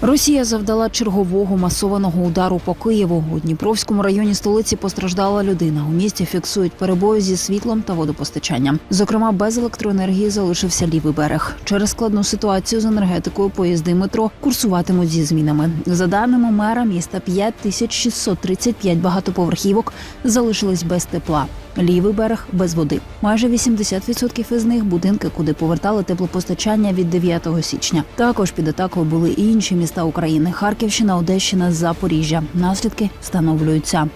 Росія завдала чергового масованого удару по Києву. У Дніпровському районі столиці постраждала людина. У місті фіксують перебої зі світлом та водопостачанням. Зокрема, без електроенергії залишився лівий берег. Через складну ситуацію з енергетикою поїзди метро курсуватимуть зі змінами. За даними мера міста, 5635 багатоповерхівок залишились без тепла. Лівий берег без води. Майже 80% із них будинки, куди повертали теплопостачання від 9 січня. Також під атакою були і інші міста України: Харківщина, Одещина, Запоріжжя. Наслідки встановлюються.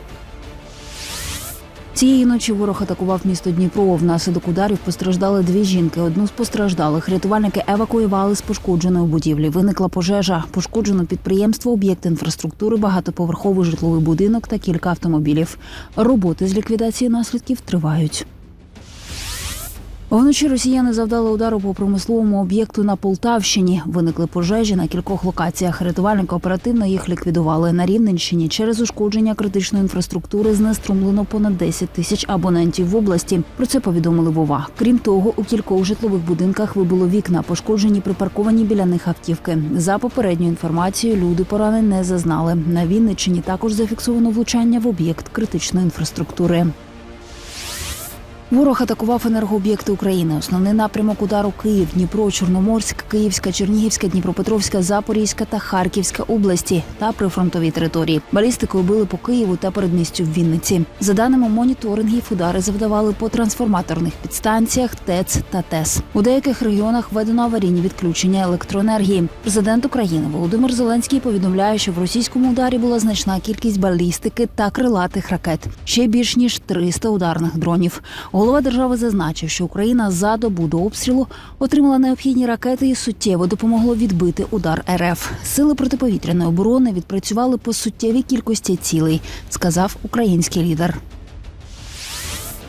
Цієї ночі ворог атакував місто Дніпро. Внаслідок ударів постраждали дві жінки. Одну з постраждалих рятувальники евакуювали з пошкодженої будівлі. Виникла пожежа. Пошкоджено підприємство, об'єкт інфраструктури, багатоповерховий житловий будинок та кілька автомобілів. Роботи з ліквідації наслідків тривають. Вночі росіяни завдали удару по промисловому об'єкту на Полтавщині. Виникли пожежі на кількох локаціях. Рятувальники оперативно їх ліквідували. На Рівненщині через ушкодження критичної інфраструктури знеструмлено понад 10 тисяч абонентів в області. Про це повідомили Вова. Крім того, у кількох житлових будинках вибуло вікна, пошкоджені припарковані біля них автівки. За попередньою інформацією, люди поранень не зазнали. На Вінниччині також зафіксовано влучання в об'єкт критичної інфраструктури. Ворог атакував енергооб'єкти України. Основний напрямок удару Київ, Дніпро, Чорноморськ, Київська, Чернігівська, Дніпропетровська, Запорізька та Харківська області та прифронтові території. Балістикою били по Києву та передмістю в Вінниці. За даними моніторингів, удари завдавали по трансформаторних підстанціях ТЕЦ та ТЕС. У деяких регіонах введено аварійні відключення електроенергії. Президент України Володимир Зеленський повідомляє, що в російському ударі була значна кількість балістики та крилатих ракет. Ще більш ніж 300 ударних дронів. Голова держави зазначив, що Україна за добу до обстрілу отримала необхідні ракети і суттєво допомогло відбити удар РФ. Сили протиповітряної оборони відпрацювали по суттєвій кількості цілей, сказав український лідер.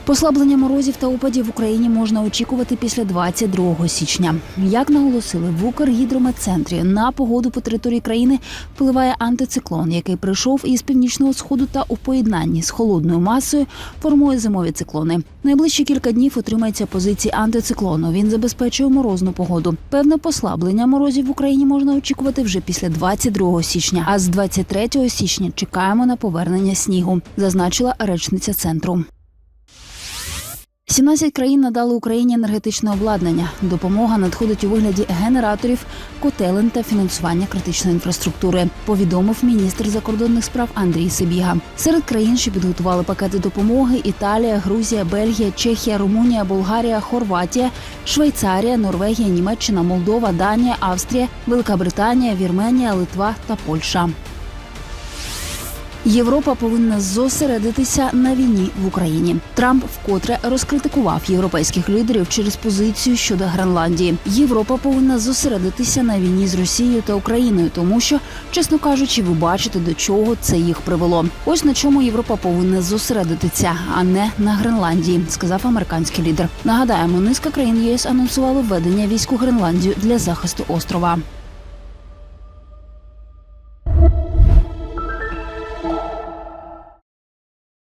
Послаблення морозів та опадів в Україні можна очікувати після 22 січня. Як наголосили в Укргідрометцентрі, на погоду по території країни впливає антициклон, який прийшов із північного сходу та у поєднанні з холодною масою формує зимові циклони. Найближчі кілька днів отримається позиції антициклону. Він забезпечує морозну погоду. Певне послаблення морозів в Україні можна очікувати вже після 22 січня. А з 23 січня чекаємо на повернення снігу, зазначила речниця центру. 17 країн надали Україні енергетичне обладнання. Допомога надходить у вигляді генераторів, котелень та фінансування критичної інфраструктури. Повідомив міністр закордонних справ Андрій Сибіга. Серед країн, що підготували пакети допомоги: Італія, Грузія, Бельгія, Чехія, Румунія, Болгарія, Хорватія, Швейцарія, Норвегія, Німеччина, Молдова, Данія, Австрія, Велика Британія, Вірменія, Литва та Польща. Європа повинна зосередитися на війні в Україні. Трамп вкотре розкритикував європейських лідерів через позицію щодо Гренландії. Європа повинна зосередитися на війні з Росією та Україною, тому що, чесно кажучи, ви бачите, до чого це їх привело. Ось на чому Європа повинна зосередитися, а не на Гренландії, сказав американський лідер. Нагадаємо, низка країн ЄС анонсували введення військ у Гренландію для захисту острова.